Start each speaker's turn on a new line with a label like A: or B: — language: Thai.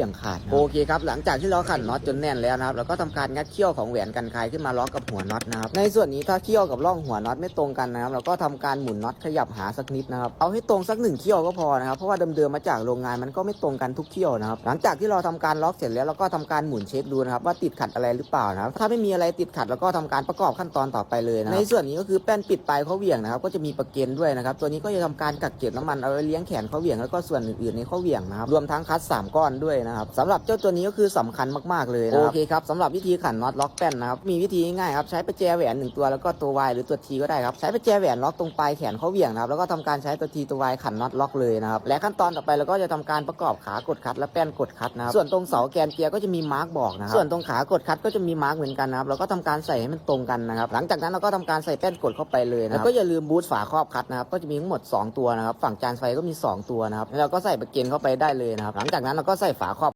A: เบี่ยงขาดนะครับโอเคครับหลังจากที่เราขันน็อตจนแน่นแล้วนะครับเราก็ทำการงัดเขี้ยวของแหวนกันไกรขึ้นมาล็อกกับหัวน็อตนะครับในส่วนนี้ถ้าเขี้ยวกับร่องหัวน็อตไม่ตรงกันนะครับเราก็ทำการหมุนน็อตขยับหาสักนิดนะครับเอาให้ตรงสักหนึ่งเขี้ยวก็พอนะครับเพราะว่าเดิมๆมาจากโรงงานมันก็ไม่ตรงกันทุกเขี้ยวนะครับหลังจากที่เราทำการล็อกเสร็จแล้วเราก็ทำการหมุนเช็คดูนะครับว่าติดขัดอะไรหรือเปล่านะครับถ้าไม่มีอะไรติดขัดเราก็ทำการประกอบขั้นตอนต่อไปเลยนะในส่วนนี้ก็คือแป้นปิดปลายเขาเหวี่ยงนะครับก็จะมีประเกนด้วยนะครับตัวนี้ก็จะทำการกักเก็บน้ำมันเอาไว้เลี้ยงแขนเขาเหวี่ยงแล้วก็ส่วนอื่นๆในเขาเหวี่ยงนะครับรวมทั้งคัดสามก้อนด้วยนะครับสำหรับเจ้าตัวนี้ก็คือสำคัญมากๆเลยนะครับโอเคครับสำหรับวิธีขันน็อตล็อกแป้นนะครับมีวิธีง่ายๆครับใช้ประแจแหวนหนึ่งตัวแล้วก็ตัว Y หรือตัว T ก็ได้ครับใช้ประแจแหวนล็อกตรงปลายแขนเขาเหวี่ยงนะครับแล้วก็ทำการใช้ตัว T ตัว Y ขันน็อตล็อกเลยนะครับและขั้นตอนต่อไปเราก็จะทำการประกอบขากดคัดและแป้นกดคัดนะครับส่วนตรงเสาแกนเกียร์ก็จะมีมาร์กบอกนะครับส่วนตรงขากดคัดก็จะมีมาร์กเหมือนกันนะครับเราก็ทำการใส่ให้มันตรงกันนะครับหลังจากนั้นเราก็ทำการใส่แป้นกดเข้าไปเลยนะแล้วก็อย่าลืมบูทฝาครอบคัดนะครับก็จะมีทั้งหมด 2 ตัวนะครับฝั่งจานไฟก็มี 2 ตัวนะครับแล้วเราก็ใส่ประเกนเข้าไปได้เลยนะครับหลังจากนั้นเราก็ใส่ฝาครอบ